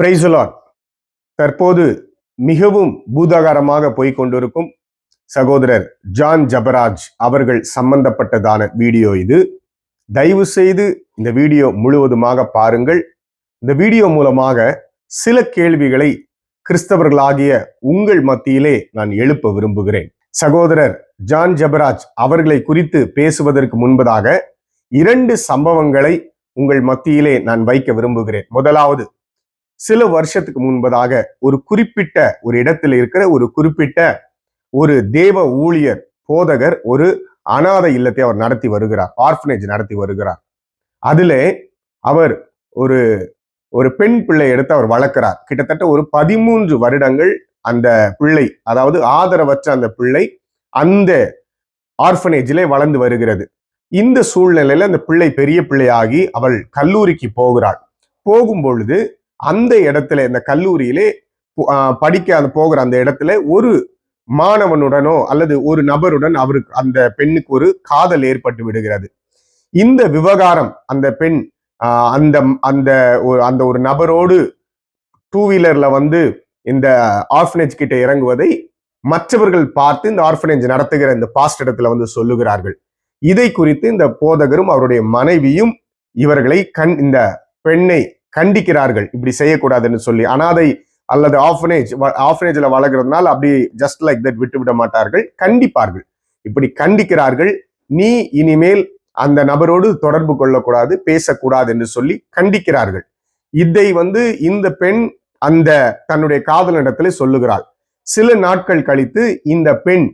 பிரைசுலான் தற்போது மிகவும் பூதாகாரமாக போய்கொண்டிருக்கும் சகோதரர் ஜான் ஜபராஜ் அவர்கள் சம்பந்தப்பட்டதான வீடியோ இது. தயவு செய்து இந்த வீடியோ முழுவதுமாக பாருங்கள். இந்த வீடியோ மூலமாக சில கேள்விகளை கிறிஸ்தவர்களாகிய உங்கள் மத்தியிலே நான் எழுப்ப விரும்புகிறேன். சகோதரர் ஜான் ஜபராஜ் அவர்களை குறித்து பேசுவதற்கு முன்பதாக இரண்டு சம்பவங்களை உங்கள் மத்தியிலே நான் வைக்க விரும்புகிறேன். முதலாவது சில வருஷத்துக்கு முன்பதாக ஒரு குறிப்பிட்ட ஒரு இடத்துல இருக்கிற ஒரு குறிப்பிட்ட ஒரு தேவ ஊழியர் போதகர் ஒரு அனாதை இல்லத்தை அவர் நடத்தி வருகிறார் ஆர்ஃபனேஜ் நடத்தி வருகிறார். அதிலே அவர் ஒரு ஒரு பெண் பிள்ளை எடுத்து அவர் வளர்க்கிறார். கிட்டத்தட்ட ஒரு பதிமூன்று வருடங்கள் அந்த பிள்ளை அதாவது ஆதரவற்ற அந்த பிள்ளை அந்த ஆர்ஃபனேஜிலே வளர்ந்து வருகிறது. இந்த சூழ்நிலையில அந்த பிள்ளை பெரிய பிள்ளையாகி அவள் கல்லூரிக்கு போகிறாள். போகும் பொழுது அந்த இடத்துல இந்த கல்லூரியிலே ஆஹ், படிக்க அந்த போகிற அந்த இடத்துல ஒரு மாணவனுடனோ அல்லது ஒரு நபருடன் அவருக்கு அந்த பெண்ணுக்கு ஒரு காதல் ஏற்பட்டு விடுகிறது. இந்த விவகாரம் அந்த பெண் ஆஹ், அந்த அந்த ஒரு அந்த ஒரு நபரோடு டூ வீலர்ல வந்து இந்த ஆர்ஃபனேஜ் கிட்ட இறங்குவதை மற்றவர்கள் பார்த்து இந்த ஆர்ஃபனேஜ் நடத்துகிற இந்த பாஸ்ட் இடத்துல வந்து சொல்லுகிறார்கள். இதை குறித்து இந்த போதகரும் அவருடைய மனைவியும் இவர்களை கண் இந்த பெண்ணை கண்டிக்கிறார்கள். இப்படி செய்யக்கூடாதுன்னு சொல்லி அனாதை அல்லது ஆஃபனேஜ் ஆஃபனேஜில் வளர்கிறதுனால அப்படி ஜஸ்ட் லைக் தட் விட்டு விட மாட்டார்கள். கண்டிப்பார்கள். இப்படி கண்டிக்கிறார்கள். நீ இனிமேல் அந்த நபரோடு தொடர்பு கொள்ளக்கூடாது பேசக்கூடாது என்று சொல்லி கண்டிக்கிறார்கள். இதை வந்து இந்த பெண் அந்த தன்னுடைய காதலிடத்தில் சொல்லுகிறாள். சில நாட்கள் கழித்து இந்த பெண்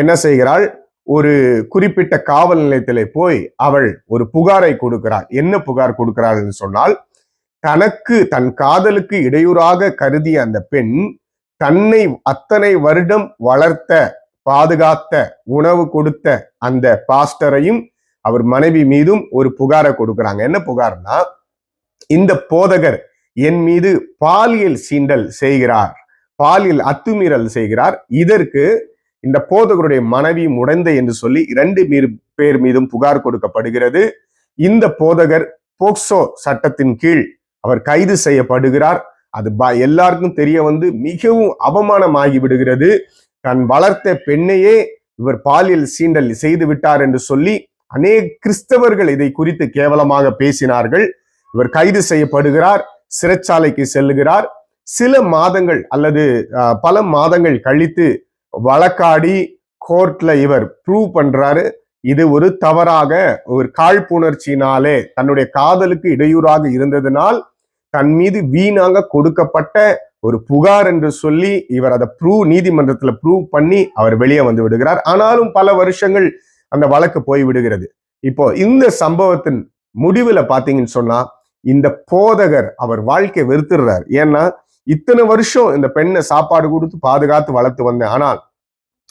என்ன செய்கிறாள்? ஒரு குறிப்பிட்ட காவல் நிலையத்திலே போய் அவள் ஒரு புகாரை கொடுக்கிறாள். என்ன புகார் கொடுக்கிறாள் என்று சொன்னால் தனக்கு தன் காதலுக்கு இடையூறாக கருதிய அந்த பெண் தன்னை அத்தனை வருடம் வளர்த்த பாதுகாத்த உணவு கொடுத்த அந்த பாஸ்டரையும் அவர் மனைவி மீதும் ஒரு புகாரை கொடுக்குறாங்க. என்ன புகார்னா இந்த போதகர் என் மீது பாலியல் சீண்டல் செய்கிறார். பாலியல் அத்துமீறல் செய்கிறார். இதற்கு இந்த போதகருடைய மனைவி முடந்த என்று சொல்லி இரண்டு மீது பேர் மீதும் புகார் கொடுக்கப்படுகிறது. இந்த போதகர் போக்சோ சட்டத்தின் கீழ் அவர் கைது செய்யப்படுகிறார். அது ப- எல்லாருக்கும் தெரிய வந்து மிகவும் அவமானமாகி விடுகிறது. தன் வளர்த்த பெண்ணையே இவர் பாலியல் சீண்டல் செய்து விட்டார் என்று சொல்லி அநேக கிறிஸ்தவர்கள் இதை குறித்து கேவலமாக பேசினார்கள். இவர் கைது செய்யப்படுகிறார் சிறைச்சாலைக்கு செல்லுகிறார். சில மாதங்கள் அல்லது பல மாதங்கள் கழித்து வழக்காடி கோர்ட்ல இவர் ப்ரூவ் பண்றாரு. இது ஒரு தவறாக ஒரு காழ்ப்புணர்ச்சியினாலே தன்னுடைய காதலுக்கு இடையூறாக இருந்ததனால் தன் மீது வீணாக கொடுக்கப்பட்ட ஒரு புகார் என்று சொல்லி இவர் அதை ப்ரூவ் நீதிமன்றத்துல ப்ரூவ் பண்ணி அவர் வெளியே வந்து விடுகிறார். ஆனாலும் பல வருஷங்கள் அந்த வழக்கு போய் விடுகிறது. இப்போ இந்த சம்பவத்தின் முடிவுல பாத்தீங்கன்னு சொன்னா இந்த போதகர் அவர் வாழ்க்கையை வெறுத்துடுறார். ஏன்னா இத்தனை வருஷம் இந்த பெண்ணை சாப்பாடு கொடுத்து பாதுகாத்து வளர்த்து வந்தேன். ஆனால்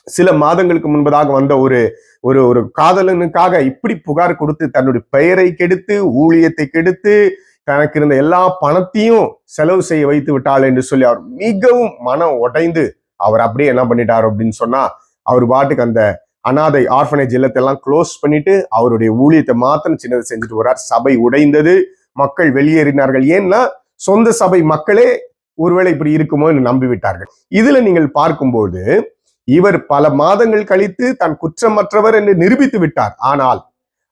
சில மாதங்களுக்கு முன்பதாக வந்த ஒரு ஒரு ஒரு காதலனுக்காக இப்படி புகார் கொடுத்து தன்னுடைய பெயரை கெடுத்து ஊழியத்தை கெடுத்து தனக்கு இருந்த எல்லா பணத்தையும் செலவு செய்ய வைத்து விட்டாள் என்று சொல்லி அவர் மிகவும் மனம் உடைந்து அவர் அப்படியே என்ன பண்ணிட்டார் அப்படின்னு சொன்னா அவர் பாட்டுக்கு அந்த அனாதை ஆர்ஃபனேஜ் இல்லத்தெல்லாம் க்ளோஸ் பண்ணிட்டு அவருடைய ஊழியத்தை மாத்திரம் சின்னதை செஞ்சுட்டு வர்றார். சபை உடைந்தது மக்கள் வெளியேறினார்கள். ஏன்னா சொந்த சபை மக்களே ஒருவேளை இப்படி இருக்குமோ என்று நம்பிவிட்டார்கள். இதுல நீங்கள் பார்க்கும்போது இவர் பல மாதங்கள் கழித்து தன் குற்றமற்றவர் என்று நிரூபித்து விட்டார். ஆனால்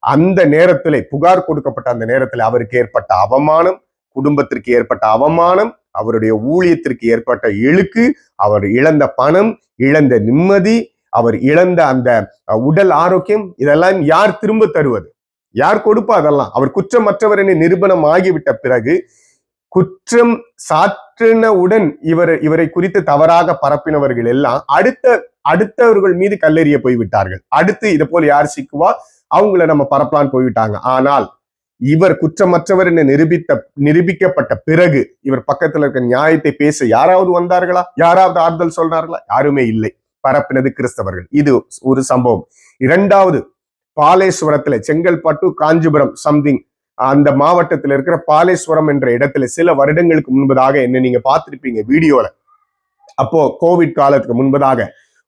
அந்த நேரத்திலே புகார் கொடுக்கப்பட்ட அந்த நேரத்தில் அவருக்கு ஏற்பட்ட அவமானம் குடும்பத்திற்கு ஏற்பட்ட அவமானம் அவருடைய ஊழியத்திற்கு ஏற்பட்ட இழுக்கு அவர் இழந்த பணம் இழந்த நிம்மதி அவர் இழந்த அந்த உடல் ஆரோக்கியம் இதெல்லாம் யார் திரும்ப தருவது? யார் கொடுப்பா அதெல்லாம்? அவர் குற்றமற்றவர் என நிரூபணம் ஆகிவிட்ட பிறகு குற்றம் சாற்றினவுடன் இவர் இவரை குறித்து தவறாக பரப்பினவர்கள் எல்லாம் அடுத்த அடுத்தவர்கள் மீது கல்லெறிய போய்விட்டார்கள். அடுத்து இதை போல யார் சிக்குவா? அவங்கள நம்ம பரப்பலான்னு போய்விட்டாங்க. ஆனால் இவர் குற்றமற்றவர் என நிரூபித்த நிரூபிக்கப்பட்ட பிறகு இவர் பக்கத்துல இருக்க நியாயத்தை பேச யாராவது வந்தார்களா? யாராவது ஆறுதல் சொன்னார்களா யாருமே இல்லை. பரப்பினது கிறிஸ்தவர்கள். இது ஒரு சம்பவம். இரண்டாவது பாலேஸ்வரத்துல செங்கல்பட்டு காஞ்சிபுரம் சம்திங் அந்த மாவட்டத்தில் இருக்கிற பாலேஸ்வரம் என்ற இடத்துல சில வருடங்களுக்கு முன்பதாக என்ன நீங்க பார்த்திருப்பீங்க வீடியோல. அப்போ கோவிட் காலத்துக்கு முன்பதாக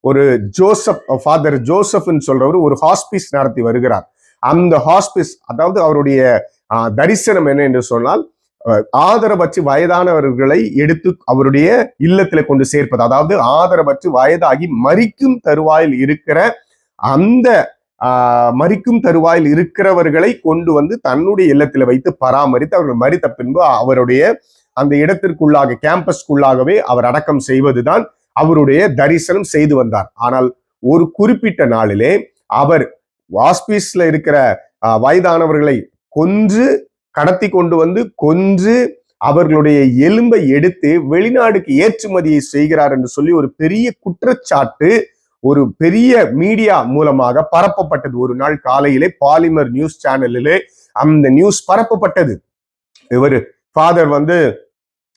ஒரு ஜோசப் ஃபாதர் ஜோசப்னு சொல்றவர் ஒரு ஹாஸ்பிஸ் நடத்தி வருகிறார். அந்த ஹாஸ்பிஸ் அதாவது அவருடைய ஆஹ், தரிசனம் என்ன என்று சொன்னால் ஆதரவற்று வயதானவர்களை எடுத்து அவருடைய இல்லத்தில் கொண்டு சேர்ப்பது. அதாவது ஆதரவற்று வயதாகி மறிக்கும் தருவாயில் இருக்கிற அந்த ஆஹ், மரிக்கும் தருவாயில் இருக்கிறவர்களை கொண்டு வந்து தன்னுடைய இல்லத்தில் வைத்து பராமரித்து அவர்கள் மறித்த பின்பு அவருடைய அந்த இடத்திற்குள்ளாக கேம்பஸ்க்குள்ளாகவே அவர் அடக்கம் செய்வதுதான் அவருடைய தரிசனம் செய்து வந்தார். ஆனால் ஒரு குறிப்பிட்ட நாளிலே அவர் வாஸ்பீஸ்ல இருக்கிற வயதானவர்களை கொன்று கடத்தி கொண்டு வந்து கொன்று அவர்களுடைய எலும்பை எடுத்து வெளிநாடுக்கு ஏற்றுமதியை செய்கிறார் என்று சொல்லி ஒரு பெரிய குற்றச்சாட்டு ஒரு பெரிய மீடியா மூலமாக பரப்பப்பட்டது. ஒரு நாள் காலையிலே பாலிமர் நியூஸ் சேனலிலே அந்த நியூஸ் பரப்பப்பட்டது. இவர் ஃபாதர் வந்து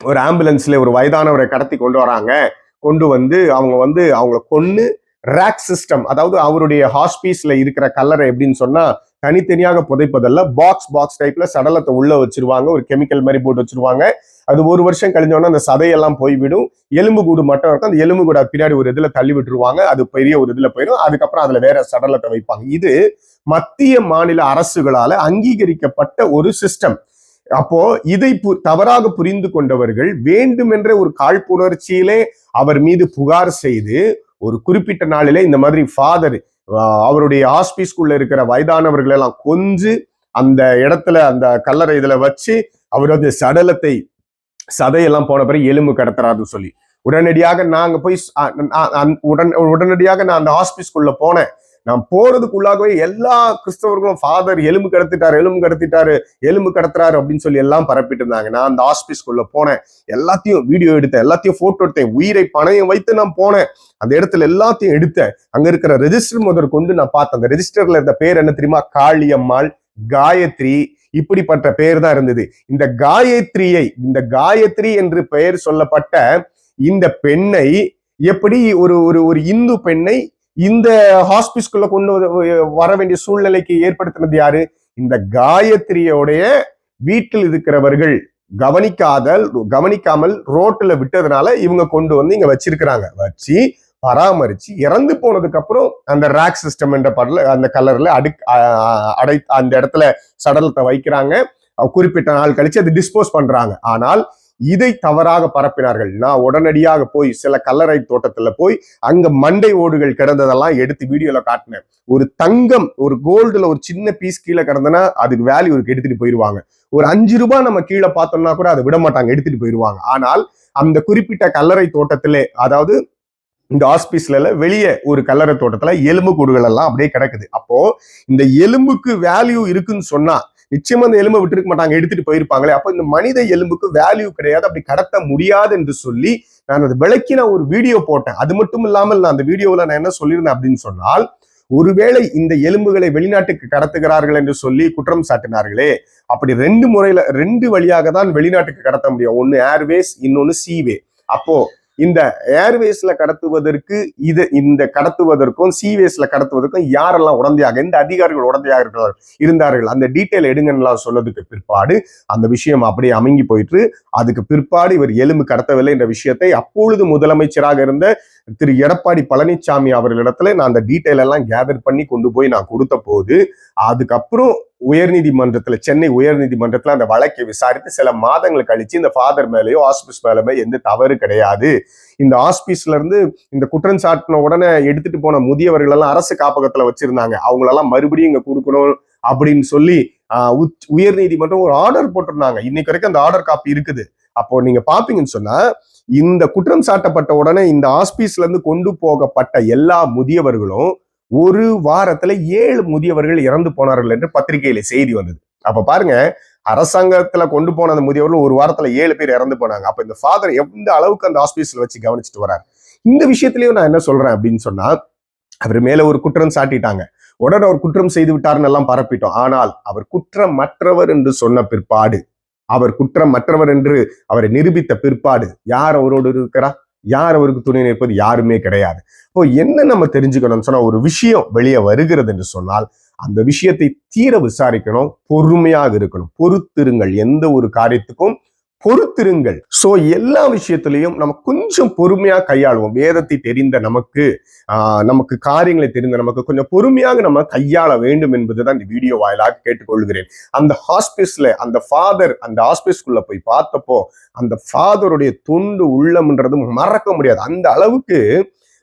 ஒரு ஆம்புலன்ஸ்ல ஒரு வயதானவரை கடத்தி கொண்டு வராங்க. கொண்டு வந்து அவங்க வந்து அவங்கள கொன்று ரேக் சிஸ்டம் அதாவது அவருடைய ஹாஸ்பீஸ்ல இருக்கிற கல்லறை எப்படின்னு சொன்னா தனித்தனியாக புதைப்பதல்ல பாக்ஸ் பாக்ஸ் டைப்ல சடலத்தை உள்ள வச்சிருவாங்க ஒரு கெமிக்கல் மாதிரி போட்டு வச்சிருவாங்க. அது ஒரு வருஷம் கழிஞ்சோன்னா அந்த சதையெல்லாம் போய்விடும். எலும்பு கூடு மட்டும் இருக்கும் அந்த எலும்பு கூட பின்னாடி ஒரு இதுல தள்ளி விட்டுருவாங்க அது பெரிய ஒரு இதுல போயிடும் அதுக்கப்புறம் அதுல வேற சடலத்தை வைப்பாங்க. இது மத்திய மாநில அரசுகளால அங்கீகரிக்கப்பட்ட ஒரு சிஸ்டம் அப்போ இதை பு- தவறாக புரிந்து கொண்டவர்கள் வேண்டுமென்ற ஒரு காழ்ப்புணர்ச்சியிலே அவர் மீது புகார் செய்து ஒரு குறிப்பிட்ட நாளிலே இந்த மாதிரி ஃபாதர் அவருடைய ஹாஸ்பீஸ்க்குள்ள இருக்கிற வயதானவர்கள் எல்லாம் அந்த இடத்துல அந்த கல்லறை இதுல வச்சு அவர் வந்து சடலத்தை சதையெல்லாம் போன பிறகு எலும்பு கடத்துறாருன்னு சொல்லி. உடனடியாக நாங்க போய் உடன் உடனடியாக நான் அந்த ஹாஸ்பிஸ்குள்ள போனேன். நான் போறதுக்குள்ளாகவே எல்லா கிறிஸ்தவர்களும் ஃபாதர் எலும்பு கடத்திட்டாரு எலும்பு கடத்திட்டாரு எலும்பு கடத்துறாரு அப்படின்னு சொல்லி எல்லாம் பரப்பிட்டு இருந்தாங்க. நான் அந்த ஹாஸ்பிஸ்குள்ள போனேன். எல்லாத்தையும் வீடியோ எடுத்தேன். எல்லாத்தையும் போட்டோ எடுத்தேன். உயிரை பணையம் வைத்து நான் போனேன். அந்த இடத்துல எல்லாத்தையும் எடுத்தேன். அங்க இருக்கிற ரெஜிஸ்டர் முதற் கொண்டு நான் பார்த்தேன். அந்த ரெஜிஸ்டர்ல இருந்த பேர் என்ன தெரியுமா? காளியம்மாள் காயத்ரி. இப்படிப்பட்ட பெயர் தான் இருந்தது. இந்த காயத்ரியை இந்த காயத்ரி என்று பெயர் சொல்லப்பட்ட இந்த பெண்ணை எப்படி ஒரு ஒரு ஒரு இந்து பெண்ணை இந்த ஹாஸ்பிஸ்குள்ள கொண்டு வர வேண்டிய சூழ்நிலைக்கு ஏற்படுத்தினது யாரு? இந்த காயத்ரியோடைய வீட்டில் இருக்கிறவர்கள் கவனிக்காதல் கவனிக்காமல் ரோட்டில் விட்டதுனால இவங்க கொண்டு வந்து இங்க வச்சிருக்கிறாங்க. வச்சு பராமரிச்சு இறந்து போனதுக்கு அப்புறம் அந்த ரேக் சிஸ்டம் என்ற படல அந்த கலர்ல அடு அடை அந்த இடத்துல சடலத்தை வைக்கிறாங்க. குறிப்பிட்ட நாள் கழிச்சு அது டிஸ்போஸ் பண்றாங்க. ஆனால் இதை தவறாக பரப்பினார்கள். நான் உடனடியாக போய் சில கல்லறை தோட்டத்துல போய் அங்க மண்டை ஓடுகள் கிடந்ததெல்லாம் எடுத்து வீடியோல காட்டினேன். ஒரு தங்கம் ஒரு கோல்டுல ஒரு சின்ன பீஸ் கீழே கிடந்தனா அதுக்கு வேல்யூ இருக்கு எடுத்துட்டு போயிருவாங்க. ஒரு அஞ்சு ரூபாய் நம்ம கீழே பார்த்தோம்னா கூட அதை விட மாட்டாங்க எடுத்துட்டு போயிருவாங்க. ஆனால் அந்த குறிப்பிட்ட கல்லறை தோட்டத்திலே அதாவது இந்த ஆஸ்பீஸ்ல வெளியே ஒரு கல்லறை தோட்டத்துல எலும்பு கூடுகள் எல்லாம் அப்படியே கிடக்குது. அப்போ இந்த எலும்புக்கு வேல்யூ இருக்குன்னு சொன்னா நிச்சயமா அந்த எலும்பை விட்டுருக்க மாட்டாங்க எடுத்துட்டு போயிருப்பாங்களே. அப்போ இந்த மனித எலும்புக்கு வேல்யூ கிடையாது. அப்படி கடத்த முடியாது என்று சொல்லி நான் அதை விளக்கி நான் ஒரு வீடியோ போட்டேன். அது மட்டும் இல்லாமல் நான் அந்த வீடியோவில் நான் என்ன சொல்லியிருந்தேன் அப்படின்னு சொன்னால் ஒருவேளை இந்த எலும்புகளை வெளிநாட்டுக்கு கடத்துகிறார்கள் என்று சொல்லி குற்றம் சாட்டினார்களே அப்படி ரெண்டு முறையில ரெண்டு வழியாக தான் வெளிநாட்டுக்கு கடத்த முடியும். ஒன்னு ஏர்வேஸ் இன்னொன்னு சீவே அப்போ இந்த ஏர்வேஸ்ல கடத்துவதற்கு இது இந்த கடத்துவதற்கும் சீவேஸ்ல கடத்துவதற்கும் யாரெல்லாம் உடந்தையாக எந்த அதிகாரிகள் உடந்தையாக இருக்கிறார்கள் இருந்தார்கள்? அந்த டீட்டெயில் எடுங்கன்னு சொன்னதுக்கு பிற்பாடு அந்த விஷயம் அப்படியே அமங்கி போயிட்டு அதுக்கு பிற்பாடு இவர் எலும்பு கடத்தவில்லை என்ற விஷயத்தை அப்பொழுது முதலமைச்சராக இருந்த திரு எடப்பாடி பழனிசாமி அவர்களிடத்துல நான் அந்த டீட்டெயில் எல்லாம் கேதர் பண்ணி கொண்டு போய் நான் கொடுத்த போது அதுக்கப்புறம் உயர்நீதிமன்றத்தில் சென்னை உயர்நீதிமன்றத்தில் அந்த வழக்கை விசாரித்து சில மாதங்கள் கழிச்சு இந்த ஃபாதர் மேலேயோ ஆஸ்பீஸ் மேலேயோ எந்த தவறு கிடையாது. இந்த ஹாஸ்பிஸ்ல இருந்து இந்த குற்றம் சாட்டின உடனே எடுத்துட்டு போன முதியவர்கள் எல்லாம் அரசு காப்பகத்தில் வச்சிருந்தாங்க. அவங்களெல்லாம் மறுபடியும் இங்கே கொடுக்கணும் அப்படின்னு சொல்லி உயர் நீதிமன்றம் உயர்நீதிமன்றம் ஒரு ஆர்டர் போட்டிருந்தாங்க. இன்னைக்கு வரைக்கும் அந்த ஆர்டர் காப்பி இருக்குது. அப்போ நீங்க பாப்பீங்கன்னு சொன்னா இந்த குற்றம் சாட்டப்பட்ட உடனே இந்த ஆஸ்பீஸ்ல இருந்து கொண்டு போகப்பட்ட எல்லா முதியவர்களும் ஒரு வாரத்துல ஏழு முதியவர்கள் இறந்து போனார்கள் என்று பத்திரிகையில செய்தி வந்தது. அப்ப பாருங்க அரசாங்கத்துல கொண்டு போன அந்த முதியவர்கள் ஒரு வாரத்துல ஏழு பேர் இறந்து போனாங்க. அப்ப இந்த ஃபாதர் எந்த அளவுக்கு அந்த ஹாஸ்பிட்டல் வச்சு கவனிச்சுட்டு வராரு? இந்த விஷயத்திலயும் நான் என்ன சொல்றேன் அப்படின்னு சொன்னா அவர் மேல ஒரு குற்றம் சாட்டிட்டாங்க. உடனே அவர் குற்றம் செய்து விட்டார்னு எல்லாம் பரப்பிட்டோம். ஆனால் அவர் குற்றமற்றவர் என்று சொன்ன பிற்பாடு அவர் குற்றமற்றவர் என்று அவரை நிரூபித்த பிற்பாடு யார் அவரோடு இருக்கிறா? யார் அவருக்கு துணை நிற்பது? யாருமே கிடையாது. இப்போ என்ன நம்ம தெரிஞ்சுக்கணும்னு சொன்னால் ஒரு விஷயம் வெளியே வருகிறது என்று சொன்னால் அந்த விஷயத்தை தீர விசாரிக்கணும் பொறுமையாக இருக்கணும். பொறுத்திருங்கள். எந்த ஒரு காரியத்துக்கும் பொறுத்திருங்கள். சோ எல்லா விஷயத்திலையும் நம்ம கொஞ்சம் பொறுமையா கையாளுவோம். வேதத்தை தெரிந்த நமக்கு நமக்கு காரியங்களை தெரிந்த நமக்கு கொஞ்சம் பொறுமையாக நம்ம கையாள வேண்டும் என்பதுதான் இந்த வீடியோ வாயிலாக கேட்டுக்கொள்கிறேன். அந்த ஹாஸ்பிஸ்ல அந்த ஃபாதர் அந்த ஹாஸ்பிஸ்குள்ள போய் பார்த்தப்போ அந்த ஃபாதருடைய தொண்டு உள்ளம்ன்றது மறக்க முடியாது. அந்த அளவுக்கு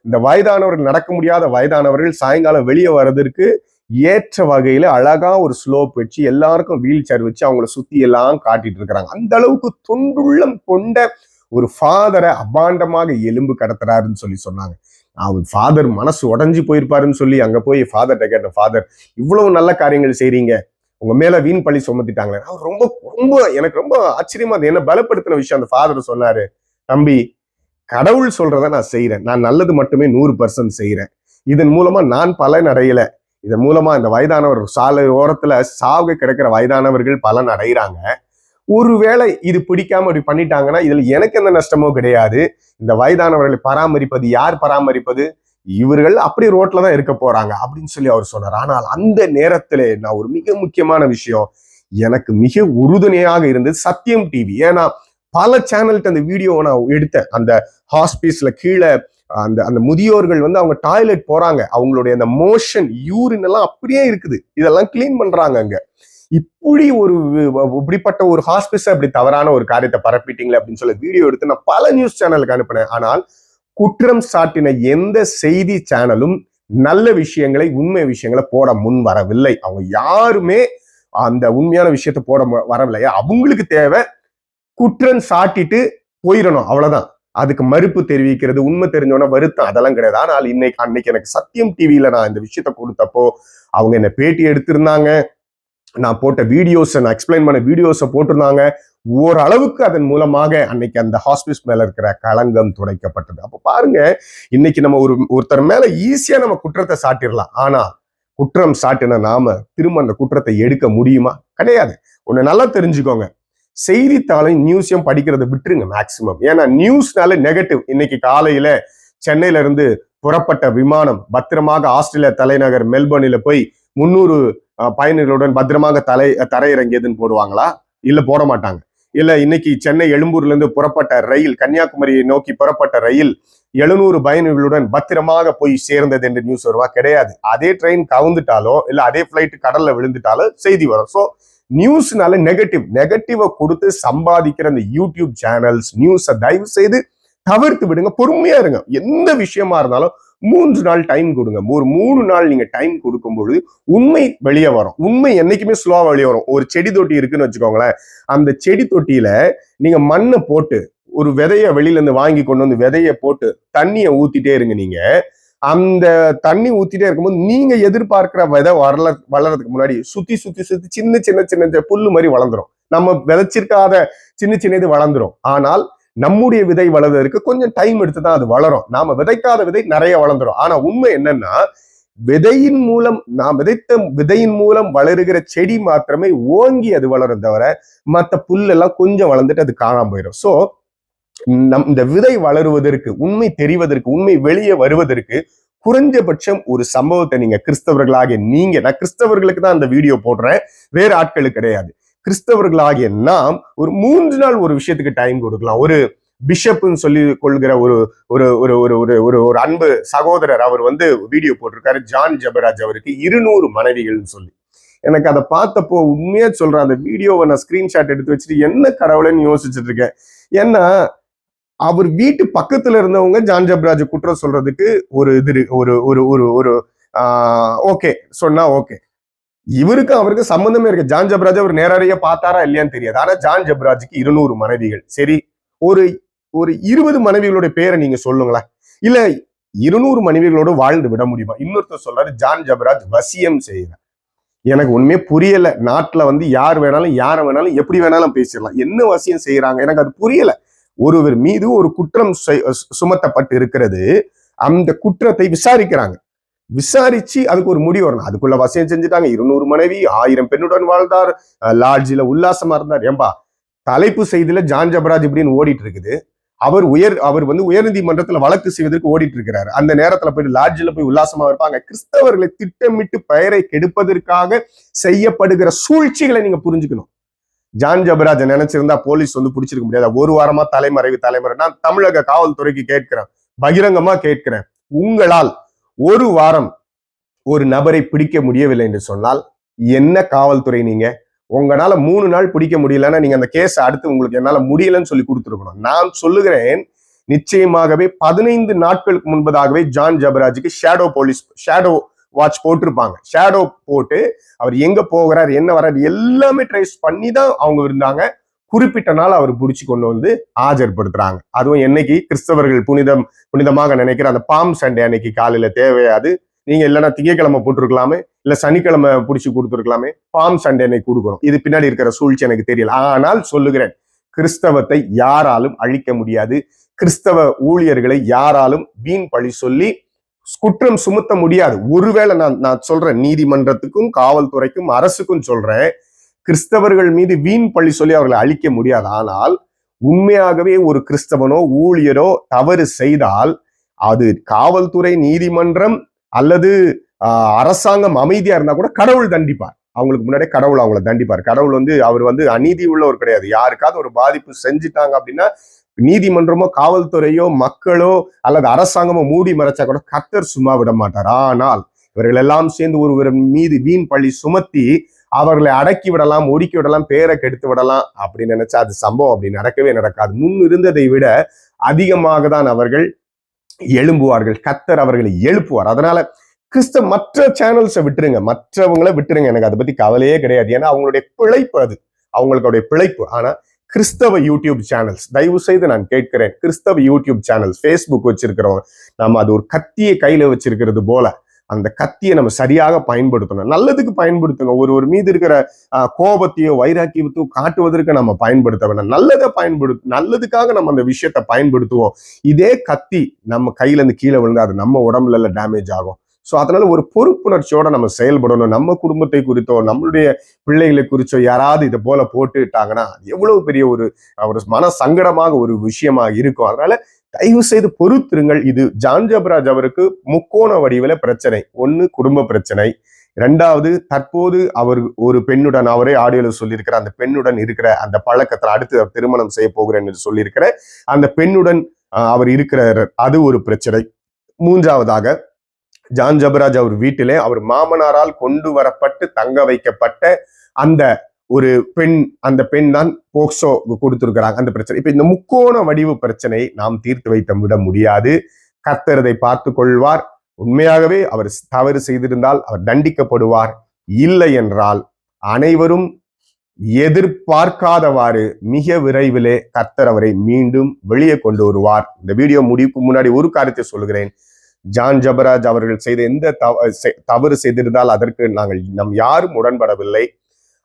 இந்த வயதானவர்கள் நடக்க முடியாத வயதானவர்கள் சாயங்காலம் வெளியே வர்றதற்கு ஏற்ற வகையில அழகா ஒரு ஸ்லோப் வச்சு எல்லாருக்கும் வீல் சேர் வச்சு அவங்கள சுத்தி எல்லாம் காட்டிட்டு இருக்கிறாங்க. அந்த அளவுக்கு தொண்டுள்ளம் கொண்ட ஒரு ஃபாதரை அபாண்டமாக எலும்பு கடத்துறாருன்னு சொல்லி சொன்னாங்க. அவர் ஃபாதர் மனசு உடஞ்சி போயிருப்பாருன்னு சொல்லி அங்க போய் ஃபாதர்கிட்ட கேட்டேன் ஃபாதர் இவ்வளவு நல்ல காரியங்கள் செய்றீங்க. உங்க மேல வீண் பழி சுமத்திட்டாங்களே. அவர் ரொம்ப ரொம்ப எனக்கு ரொம்ப ஆச்சரியமா அது என்ன பலப்படுத்தின விஷயம் அந்த ஃபாதர் சொன்னாரு. தம்பி கடவுள் சொல்றத நான் செய்யறேன் நான் நல்லது மட்டுமே நூறு பர்சன்ட் செய்யறேன் இதன் மூலமா நான் பலன் அடையலை. இதன் மூலமா இந்த வயதானவர் சாலை ஓரத்துல சாவுக கிடக்கிற வயதானவர்கள் பலன் அடைகிறாங்க. ஒருவேளை இது பிடிக்காம இப்படி பண்ணிட்டாங்கன்னா இதுல எனக்கு எந்த நஷ்டமோ கிடையாது. இந்த வயதானவர்களை பராமரிப்பது யார் பராமரிப்பது? இவர்கள் அப்படி ரோட்ல தான் இருக்க போறாங்க அப்படின்னு சொல்லி அவர் சொன்னார். ஆனால் அந்த நேரத்திலே நான் ஒரு மிக முக்கியமான விஷயம் எனக்கு மிக உறுதுணையாக இருந்தது சத்தியம் டிவி ஏன்னா பல சேனல்கிட்ட அந்த வீடியோவை நான் எடுத்தேன். அந்த ஹாஸ்பிஸ்ல கீழே அந்த அந்த முதியோர்கள் வந்து அவங்க டாய்லெட் போறாங்க. அவங்களுடைய அந்த மோஷன் யூரின் எல்லாம் அப்படியே இருக்குது. இதெல்லாம் கிளீன் பண்றாங்க அங்க. இப்படி ஒரு இப்படிப்பட்ட ஒரு ஹாஸ்பிஸ் அப்படி தவறான ஒரு காரியத்தை பரப்பிட்டீங்களே அப்படின்னு சொல்லி வீடியோ எடுத்து நான் பல நியூஸ் சேனலுக்கு அனுப்பினேன். ஆனால் குற்றம் சாட்டின எந்த செய்தி சேனலும் நல்ல விஷயங்களை உண்மை விஷயங்களை போட முன் வரவில்லை. அவங்க யாருமே அந்த உண்மையான விஷயத்த போட மு- வரவில்லை. அவங்களுக்கு தேவை குற்றம் சாட்டிட்டு போயிடணும். அவ்வளவுதான். அதுக்கு மறுப்பு தெரிவிக்கிறது உண்மை தெரிஞ்சோன்னா வருத்தம். அதெல்லாம் கிடையாது. ஆனால் இன்னைக்கு அன்னைக்கு எனக்கு சத்தியம் டிவியில நான் இந்த விஷயத்த கொடுத்தப்போ அவங்க என்ன பேட்டி எடுத்திருந்தாங்க. நான் போட்ட வீடியோஸை நான் எக்ஸ்பிளைன் பண்ண வீடியோஸை போட்டிருந்தாங்க. ஓரளவுக்கு அதன் மூலமாக அன்னைக்கு அந்த ஹாஸ்பிஸ் மேல இருக்கிற களங்கம் துடைக்கப்பட்டது. அப்போ பாருங்க இன்னைக்கு நம்ம ஒரு ஒருத்தர் மேல ஈஸியா நம்ம குற்றத்தை சாட்டிடலாம். ஆனா குற்றம் சாட்டின நாம திரும்ப அந்த குற்றத்தை எடுக்க முடியுமா? கிடையாது. ஒன்னு நல்லா தெரிஞ்சுக்கோங்க. செய்தித்தாளையும் நியூஸையும் படிக்கிறத விட்டுருங்க மேக்சிமம் ஏன்னா நியூஸ்னால நெகட்டிவ் இன்னைக்கு காலையில சென்னையில இருந்து புறப்பட்ட விமானம் பத்திரமாக ஆஸ்திரேலியா தலைநகர் மெல்பர்னில போய் முன்னூறு பயணிகளுடன் பத்திரமாக தலை தரையிறங்கியதுன்னு போடுவாங்களா? இல்ல போட மாட்டாங்க. இல்ல இன்னைக்கு சென்னை எழும்பூர்ல இருந்து புறப்பட்ட ரயில் கன்னியாகுமரியை நோக்கி புறப்பட்ட ரயில் எழுநூறு பயணிகளுடன் பத்திரமாக போய் சேர்ந்தது என்று நியூஸ் வருவா? கிடையாது. அதே ட்ரெயின் கவுந்துட்டாலோ இல்ல அதே பிளைட் கடல்ல விழுந்துட்டாலோ செய்தி வரும். ஸோ நியூஸ்னால நெகட்டிவ் நெகட்டிவை கொடுத்து சம்பாதிக்கிற அந்த யூடியூப் சேனல்ஸ் நியூஸை தயவு செய்து தவிர்த்து விடுங்க. பொறுமையா இருங்க. எந்த விஷயமா இருந்தாலும் மூன்று நாள் டைம் கொடுங்க. ஒரு மூணு நாள் நீங்க டைம் கொடுக்கும் பொழுது உண்மை வெளியே வரும். உண்மை என்னைக்குமே ஸ்லோவா வெளியே வரும். ஒரு செடி தொட்டி இருக்குன்னு வச்சுக்கோங்களேன். அந்த செடி தொட்டியில நீங்க மண்ணை போட்டு ஒரு விதைய வெளியில இருந்து வாங்கி கொண்டு வந்து விதைய போட்டு தண்ணியை ஊத்திட்டே இருங்க நீங்க. அந்த தண்ணி ஊத்திட்டே இருக்கும்போது நீங்க எதிர்பார்க்கிற விதை வளர வளர்றதுக்கு முன்னாடி சுத்தி சுத்தி சுத்தி சின்ன சின்ன சின்ன புல்லு மாதிரி வளர்ந்துரும். நம்ம விதைச்சிருக்காத சின்ன சின்ன இது வளர்ந்துரும். ஆனால் நம்முடைய விதை வளர்வதற்கு கொஞ்சம் டைம் எடுத்து தான் அது வளரும். நாம விதைக்காத விதை நிறைய வளர்ந்துரும். ஆனா உண்மை என்னன்னா விதையின் மூலம் நாம் விதைத்த விதையின் மூலம் வளருகிற செடி மாத்திரமே ஓங்கி அது வளரும் தவிர மற்ற புல்லெல்லாம் கொஞ்சம் வளர்ந்துட்டு அது காணாம போயிடும் சோ நம் இந்த விதை வளருவதற்கு உண்மை தெரிவதற்கு உண்மை வெளியே வருவதற்கு குறைஞ்சபட்சம் ஒரு சம்பவத்தை நீங்க கிறிஸ்தவர்களாகிய நீங்க நான் கிறிஸ்தவர்களுக்கு தான் அந்த வீடியோ போடுறேன் வேற ஆட்களுக்கு கிடையாது. கிறிஸ்தவர்களாகிய நாம் ஒரு மூன்று நாள் ஒரு விஷயத்துக்கு டைம் கொடுக்கலாம். ஒரு பிஷப்னு சொல்லி கொள்கிற ஒரு ஒரு ஒரு ஒரு ஒரு ஒரு ஒரு அன்பு சகோதரர் அவர் வந்து வீடியோ போட்டிருக்காரு ஜான் ஜபராஜ் அவருக்கு இருநூறு மனைவிகள்னு சொல்லி. எனக்கு அதை பார்த்தப்போ உண்மையா சொல்றேன் அந்த வீடியோவை நான் ஸ்கிரீன்ஷாட் எடுத்து வச்சுட்டு என்ன கடவுளைன்னு யோசிச்சுட்டு இருக்கேன்? ஏன்னா அவர் வீட்டு பக்கத்துல இருந்தவங்க ஜான் ஜப்ராஜ் குற்றம் சொல்றதுக்கு ஒரு இது இருக்கு. ஒரு ஒரு ஒரு ஒரு ஓகே சொன்னா ஓகே. இவருக்கு அவருக்கு சம்பந்தமே இருக்கு. ஜான் ஜப்ராஜ் அவர் நேரடியா பார்த்தாரா இல்லையான்னு தெரியாது. ஆனா ஜான் ஜப்ராஜுக்கு இருநூறு மனைவிகள். சரி ஒரு ஒரு இருபது மனைவிகளுடைய பேரை நீங்க சொல்லுங்களேன். இல்ல இருநூறு மனைவிகளோடு வாழ்ந்து விட முடியுமா? இன்னொருத்தர் சொல்றாரு ஜான் ஜபராஜ் வசியம் செய்யறேன் எனக்கு ஒண்ணுமே புரியல. நாட்டுல வந்து யார் வேணாலும் யாரை வேணாலும் எப்படி வேணாலும் பேசிடலாம். என்ன வசியம் செய்யறாங்க? எனக்கு அது புரியல. ஒருவர் மீது ஒரு குற்றம் செய்- சுமத்தப்பட்டு இருக்கிறது அந்த குற்றத்தை விசாரிக்கிறாங்க. விசாரிச்சு அதுக்கு ஒரு முடிவு வரணும். அதுக்குள்ள வசியம் செஞ்சுட்டாங்க. இருநூறு மனைவி ஆயிரம் பெண்ணுடன் வாழ்ந்தார். லாட்ஜில உல்லாசமா இருந்தார். ஏம்பா தலைப்பு செய்தியில ஜான் ஜபராஜ் இப்படின்னு ஓடிட்டு இருக்குது அவர் உயர் அவர் வந்து உயர்நீதிமன்றத்துல வழக்கு செய்வதற்கு ஓடிட்டு இருக்கிறாரு அந்த நேரத்துல போய் லாட்ஜில போய் உல்லாசமா இருப்பாங்க. கிறிஸ்தவர்களை திட்டமிட்டு பெயரை கெடுப்பதற்காக செய்யப்படுகிற சூழ்ச்சிகளை நீங்க புரிஞ்சுக்கணும். ஜான் ஜபராஜ் நினைச்சிருந்தா போலீஸ் வந்து பிடிச்சிருக்க முடியாது. ஒரு வாரமா தலைமறைவு தலைமறை. நான் தமிழக காவல்துறைக்கு கேட்கிறேன். பகிரங்கமா கேட்கிறேன். உங்களால் ஒரு வாரம் ஒரு நபரை பிடிக்க முடியவில்லை என்று சொன்னால் என்ன காவல்துறை நீங்க? உங்களால மூணு நாள் பிடிக்க முடியலன்னா நீங்க அந்த கேஸ் அடுத்து உங்களுக்கு என்னால முடியலன்னு சொல்லி கொடுத்துருக்கணும். நான் சொல்லுகிறேன் நிச்சயமாகவே பதினைந்து நாட்களுக்கு முன்பதாகவே ஜான் ஜபராஜுக்கு ஷேடோ போலீஸ் ஷேடோ வாட்ச் போட்டிருப்பாங்க. ஷேடோ போட்டு அவர் எங்க போகிறார் என்ன வர்றார் எல்லாமே ட்ரேஸ் பண்ணி தான் அவங்க இருந்தாங்க. குறிப்பிட்ட நாள் அவர் பிடிச்சி கொண்டு வந்து ஆஜர்படுத்துறாங்க. அதுவும் என்னைக்கு? கிறிஸ்தவர்கள் புனிதம் புனிதமாக நினைக்கிற அந்த பாம் சண்டே அன்னைக்கு காலையில தேவையாது. நீங்க இல்லைன்னா திங்கக்கிழமை போட்டிருக்கலாமே இல்ல சனிக்கிழமை பிடிச்சி கொடுத்துருக்கலாமே பாம் சண்டே அன்னைக்கு கொடுக்கணும். இது பின்னாடி இருக்கிற சூழ்ச்சி எனக்கு தெரியல. ஆனால் சொல்லுகிறேன் கிறிஸ்தவத்தை யாராலும் அழிக்க முடியாது. கிறிஸ்தவ ஊழியர்களை யாராலும் வீண் பழி சொல்லி குற்றம் சுமத்த முடியாது. ஒருவேளை நான் நான் சொல்றேன் நீதிமன்றத்துக்கும் காவல்துறைக்கும் அரசுக்கும் சொல்றேன் கிறிஸ்தவர்கள் மீது வீண் பழி சொல்லி அவர்களை அழிக்க முடியாது. ஆனால் உண்மையாகவே ஒரு கிறிஸ்தவனோ ஊழியரோ தவறு செய்தால் அது காவல்துறை நீதிமன்றம் அல்லது அரசாங்கம் அமைதியா இருந்தா கூட கடவுள் தண்டிப்பார். அவங்களுக்கு முன்னாடியே கடவுள் அவங்கள தண்டிப்பார். கடவுள் வந்து அவர் வந்து அநீதி உள்ளவர் கிடையாது. யாருக்காவது ஒரு பாதிப்பு செஞ்சுட்டாங்க அப்படின்னா நீதிமன்றமோ காவல்துறையோ மக்களோ அல்லது அரசாங்கமோ மூடி மறைச்சா கூட கத்தர் சும்மா விட மாட்டார். ஆனால் இவர்கள் எல்லாம் சேர்ந்து ஒருவர் மீது வீண் பள்ளி சுமத்தி அவர்களை அடக்கி விடலாம் ஒடுக்கி விடலாம் பேரை கெடுத்து விடலாம் அப்படின்னு நினைச்சா அது சம்பவம் அப்படி நடக்கவே நடக்காது. முன் இருந்ததை விட அதிகமாக தான் அவர்கள் எழும்புவார்கள். கத்தர் அவர்களை எழுப்புவார். அதனால கிறிஸ்த மற்ற சேனல்ஸை விட்டுருங்க. மற்றவங்கள விட்டுருங்க. எனக்கு அதை பத்தி கவலையே கிடையாது. ஏன்னா அவங்களுடைய பிழைப்பு அது. அவங்களுடைய பிழைப்பு. ஆனா கிறிஸ்தவ யூடியூப் சேனல்ஸ் தயவு செய்து நான் கேட்கிறேன் கிறிஸ்தவ யூடியூப் சேனல்ஸ் ஃபேஸ்புக் வச்சிருக்கிறவங்க நம்ம அது ஒரு கத்தியை கையில வச்சிருக்கிறது போல. அந்த கத்தியை நம்ம சரியாக பயன்படுத்தணும். நல்லதுக்கு பயன்படுத்துங்க. ஒரு ஒரு மீது இருக்கிற கோபத்தையோ வைராக்கியத்தையோ காட்டுவதற்கு நம்ம பயன்படுத்த வேண்டாம் நல்லதை பயன்படுத்த நல்லதுக்காக நம்ம அந்த விஷயத்தை பயன்படுத்துவோம். இதே கத்தி நம்ம கையில இருந்து கீழே விழுந்தா அது நம்ம உடம்புல டேமேஜ் ஆகும். ஸோ அதனால ஒரு பொறுப்புணர்ச்சியோட நம்ம செயல்படணும். நம்ம குடும்பத்தை குறித்தோ நம்மளுடைய பிள்ளைகளை குறிச்சோ யாராவது இதை போல போட்டுட்டாங்கன்னா எவ்வளவு பெரிய ஒரு ஒரு மன சங்கடமாக ஒரு விஷயமா இருக்கும். அதனால தயவு செய்து பொறுத்திருங்கள். இது ஜான்ஜபராஜ் அவருக்கு முக்கோண வடிவில் பிரச்சனை. ஒன்னு குடும்ப பிரச்சனை. ரெண்டாவது தற்போது அவர் ஒரு பெண்ணுடன் அவரே ஆடியோல சொல்லியிருக்கிற அந்த பெண்ணுடன் இருக்கிற அந்த பழக்கத்தில் அடுத்து திருமணம் செய்ய போகிறேன் என்று சொல்லியிருக்கிற அந்த பெண்ணுடன் அவர் இருக்கிறார். அது ஒரு பிரச்சனை. மூன்றாவதாக ஜான் ஜபராஜ் அவர் வீட்டிலே அவர் மாமனாரால் கொண்டு வரப்பட்டு தங்க வைக்கப்பட்ட அந்த ஒரு பெண் அந்த பெண் தான் போக்சோ கொடுத்திருக்கிறாங்க. அந்த பிரச்சனை. இப்ப இந்த முக்கோண வடிவு பிரச்சனை நாம் தீர்த்து வைத்து விட முடியாது. கத்தரதை பார்த்து கொள்வார். உண்மையாகவே அவர் தவறு செய்திருந்தால் அவர் தண்டிக்கப்படுவார். இல்லை என்றால் அனைவரும் எதிர்பார்க்காதவாறு மிக விரைவிலே கர்த்தர் அவரை மீண்டும் வெளியே கொண்டு வருவார். இந்த வீடியோ முடிவுக்கு முன்னாடி ஒரு காரியத்தை சொல்லுகிறேன். ஜான் ஜபராஜ் அவர்கள் செய்த எந்த தவறு செய்திருந்தால் அதற்கு நாங்கள் நம் யாரும் உடன்படவில்லை.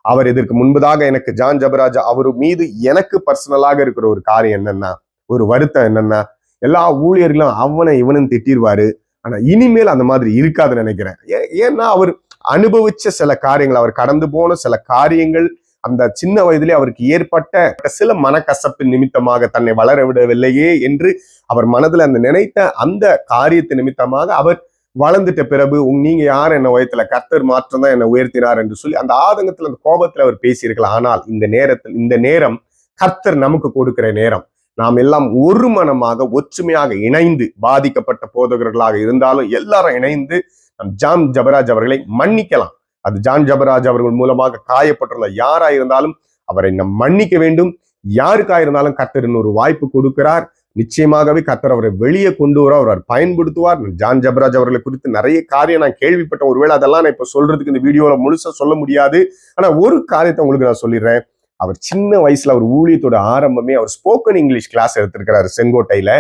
அவர் இதற்கு முன்பதாக எனக்கு ஜான் ஜபராஜ் அவர் மீது எனக்கு பர்சனலாக இருக்கிற ஒரு காரியம் என்னன்னா ஒரு வருத்தம் என்னன்னா எல்லா ஊழியர்களும் அவனை இவனும் திட்டிருவாரு. ஆனா இனிமேல் அந்த மாதிரி இருக்காதுன்னு நினைக்கிறேன். ஏன்னா அவர் அனுபவிச்ச சில காரியங்கள் அவர் கடந்து போன சில காரியங்கள் அந்த சின்ன வயதிலே அவருக்கு ஏற்பட்ட சில மனக்கசப்பு நிமித்தமாக தன்னை வளர விடவில்லையே என்று அவர் மனதில் அந்த நினைத்த அந்த காரியத்தை நிமித்தமாக அவர் வளர்ந்துட்ட பிறகு நீங்க யார்? என்ன உயரத்துல கர்த்தர் மாற்றம் தான் என்னை உயர்த்தினார் என்று சொல்லி அந்த ஆதங்கத்துல அந்த கோபத்துல அவர் பேசியிருக்கலாம். ஆனால் இந்த நேரத்தில் இந்த நேரம் கர்த்தர் நமக்கு கொடுக்கிற நேரம். நாம் எல்லாம் ஒரு மனமாக ஒற்றுமையாக இணைந்து பாதிக்கப்பட்ட போதகர்களாக இருந்தாலும் எல்லாரும் இணைந்து நம் ஜான் ஜபராஜ் அவர்களை மன்னிக்கலாம். அது ஜான் ஜபராஜ் அவர்கள் மூலமாக காயப்பட்டுள்ள யாரா இருந்தாலும் அவரை நம் மன்னிக்க வேண்டும். யாருக்கா இருந்தாலும் கர்த்தர் இன்னொரு வாய்ப்பு கொடுக்கிறார். நிச்சயமாகவே கத்தர் அவரை வெளியே கொண்டு வர அவர் பயன்படுத்துவார். ஜான் ஜபராஜ் அவர்களை குறித்து நிறைய காரியம் நான் கேள்விப்பட்ட ஒருவேளை அதெல்லாம் நான் இப்ப சொல்றதுக்கு இந்த வீடியோல முழுசா சொல்ல முடியாது. ஆனா ஒரு காரியத்தை உங்களுக்கு நான் சொல்லிடுறேன். அவர் சின்ன வயசுல அவர் ஊழியத்தோட ஆரம்பமே அவர் ஸ்போக்கன் இங்கிலீஷ் கிளாஸ் எடுத்திருக்கிறாரு செங்கோட்டையில.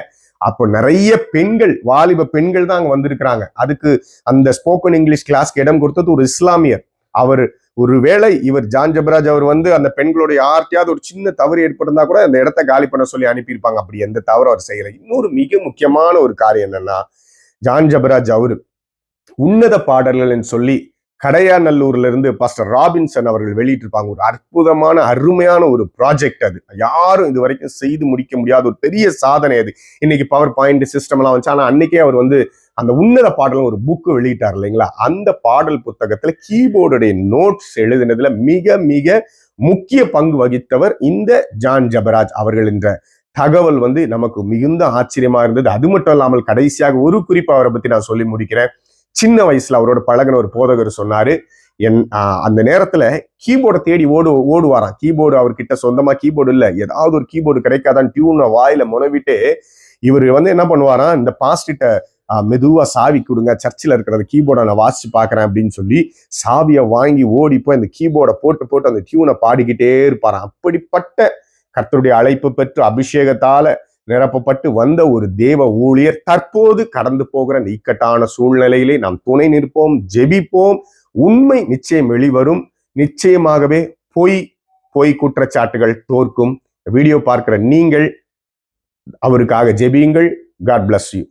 அப்போ நிறைய பெண்கள் வாலிப பெண்கள் தான் அங்க வந்திருக்கிறாங்க. அதுக்கு அந்த ஸ்போக்கன் இங்கிலீஷ் கிளாஸ்க்கு இடம் கொடுத்தது ஒரு இஸ்லாமியர். அவர் ஒருவேளை இவர் ஜான் ஜபராஜ் அவர் வந்து அந்த பெண்களோட யார்கிட்டயாவது ஒரு சின்ன தவறு ஏற்பட்டிருந்தா கூட அந்த இடத்த காலி பண்ண சொல்லி அனுப்பியிருப்பாங்க. அப்படி எந்த தவறு அவர் செய்யலை. இன்னொரு மிக முக்கியமான ஒரு காரியம் என்னன்னா ஜான் ஜபராஜ் அவரு உன்னத பாடல்கள் சொல்லி கடையாநல்லூர்லேருந்து பாஸ்டர் ராபின்சன் அவர்கள் வெளியிட்டிருப்பாங்க. ஒரு அற்புதமான அருமையான ஒரு ப்ராஜெக்ட் அது. யாரும் இது வரைக்கும் செய்து முடிக்க முடியாத ஒரு பெரிய சாதனை அது. இன்னைக்கு பவர் பாயிண்ட் சிஸ்டம்லாம் வந்துச்சு. ஆனால் அன்னைக்கே அவர் வந்து அந்த உன்னத பாடல் ஒரு புக்கு வெளியிட்டார் இல்லைங்களா? அந்த பாடல் புத்தகத்தில் கீபோர்டுடைய நோட்ஸ் எழுதினதுல மிக மிக முக்கிய பங்கு வகித்தவர் இந்த ஜான் ஜபராஜ் அவர்கள் என்ற தகவல் வந்து நமக்கு மிகுந்த ஆச்சரியமா இருந்தது. அது மட்டும் இல்லாமல் கடைசியாக ஒரு குறிப்பு அவரை பத்தி நான் சொல்லி முடிக்கிறேன். சின்ன வயசுல அவரோட பழகின ஒரு போதகர் சொன்னாரு. என் அந்த நேரத்துல கீபோர்டை தேடி ஓடு ஓடுவாராம். கீபோர்டு அவர்கிட்ட சொந்தமா கீபோர்டு இல்ல. ஏதாவது ஒரு கீபோர்டு கிடைக்காதான் டியூனை வாயில முனவிட்டு இவர் வந்து என்ன பண்ணுவாராம்? இந்த பாஸ்டிட்ட மெதுவா சாவி கொடுங்க. சர்ச்சில் இருக்கிற கீபோர்டை நான் வாசிச்சு பார்க்குறேன் அப்படின்னு சொல்லி சாவியை வாங்கி ஓடி போய் அந்த கீபோர்டை போட்டு போட்டு அந்த டியூனை பாடிக்கிட்டே இருப்பாராம். அப்படிப்பட்ட கர்த்தருடைய அழைப்பு பெற்று அபிஷேகத்தால நிரப்பப்பட்டு வந்த ஒரு தேவ ஊழியர் தற்போது கடந்து போகிற அந்த இக்கட்டான சூழ்நிலையிலே நாம் துணை நிற்போம் ஜெபிப்போம். உண்மை நிச்சயம் வெளிவரும். நிச்சயமாகவே பொய் பொய் குற்றச்சாட்டுகள் தோற்கும். வீடியோ பார்க்கிற நீங்கள் அவருக்காக ஜெபியுங்கள். God bless you